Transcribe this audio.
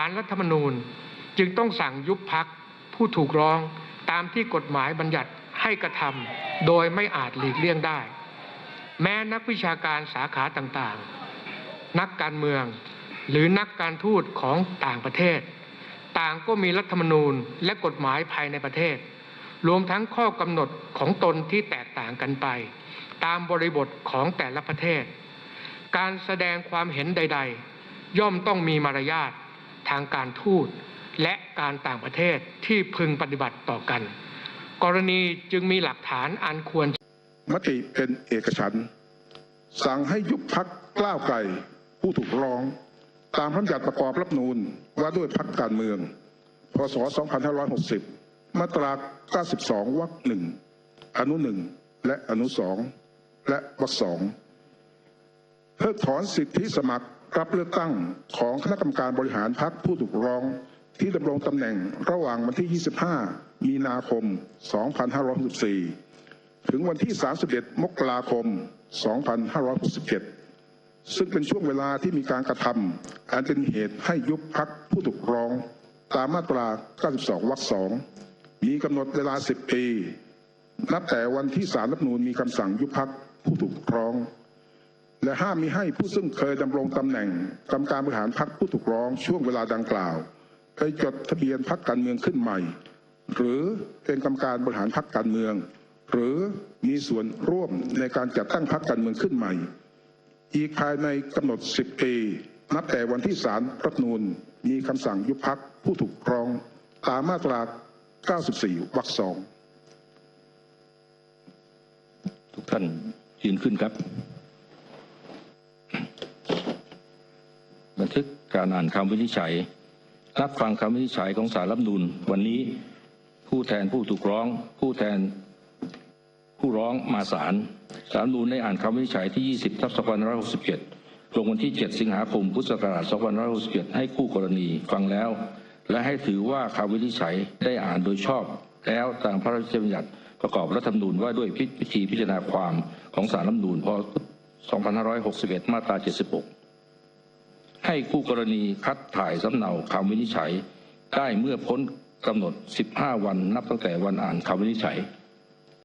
ศาลรัฐธรรมนูญจึงต้องสั่งยุบพักผู้ถูกร้องตามที่กฎหมายบัญญัติให้กระทำโดยไม่อาจหลีกเลี่ยงได้ แม้นักวิชาการสาขาต่างๆ นักการเมืองหรือนักการทูตของต่างประเทศ ต่างก็มีรัฐธรรมนูญและกฎหมายภายในประเทศ รวมทั้งข้อกำหนดของตนที่แตกต่างกันไป ตามบริบทของแต่ละประเทศ การแสดงความเห็นใด ๆ ย่อมต้องมีมารยาท ทางการทูตและการต่างประเทศที่พึงปฏิบัติต่อกัน กรณีจึงมีหลักฐานอันควร มติเป็นเอกฉันสั่งให้ยุบพักกล้าวไกลผู้ถูกร้อง ตามพระบัญญัติประกอบรัฐธรรมนูญว่าด้วยพักการเมือง พศ 2560 มาตรา 92 วรรคหนึ่งอนุหนึ่งและอนุสองและวรรคสองเพิกถอนสิทธิสมัคร รับเลือกตั้งของคณะกรรมการบริหารพรรคผู้ถูกร้องที่ดำรงตำแหน่งระหว่างวันที่ 25 มีนาคม 2564 ถึงวันที่ 31 มกราคม 2567 ซึ่งเป็นช่วงเวลาที่มีการกระทำอันเป็นเหตุให้ยุบพักผู้ถูกร้อง ตามมาตรา 92 วรรคสองมีกำหนดเวลา 10 ปี นับแต่วันที่ศาลรัฐนูญมีคำสั่งยุบพักผู้ถูกร้อง และห้ามมิให้ผู้ซึ่งเคยดำรงตำแหน่งกรรมการบริหารพรรคผู้ถูกร้องช่วงเวลาดังกล่าวไปจดทะเบียนพรรคการเมืองขึ้นใหม่ หรือเป็นกรรมการบริหารพรรคการเมือง หรือมีส่วนร่วมในการจัดตั้งพรรคการเมืองขึ้นใหม่ อีกภายในกำหนด 10 ปี นับแต่วันที่ศาลรัฐนูญมีคำสั่งยุบพักผู้ถูกร้องตามมาตรา 94 วรรคสองทุกท่านยืนขึ้นครับ บันทึกการอ่านคำวินิจฉัย รับฟังคำวินิจฉัยของสารรัฐนูญวันนี้ผู้แทนผู้ถูกร้อง ผู้แทนผู้ร้องมาศาลสารรัฐธรรมนูญได้อ่านคำวินิจฉัยที่ 20ทับ2567 ลงวันที่ 7 สิงหาคม พุทธศักราช2567 ให้คู่กรณีฟังแล้ว และให้ถือว่าคำวินิจฉัยได้อ่านโดยชอบ แล้วตามพระราชบัญญัติประกอบรัฐธรรมนูญว่าด้วยพิธีพิจารณาความของสารรัฐธรรมนูญพศ2561 มาตรา 76 ให้คู่กรณีคัดถ่ายสำเนาคำวินิจฉัย ได้เมื่อพ้นกำหนด 15 วันนับตั้งแต่วันอ่านคำวินิจฉัย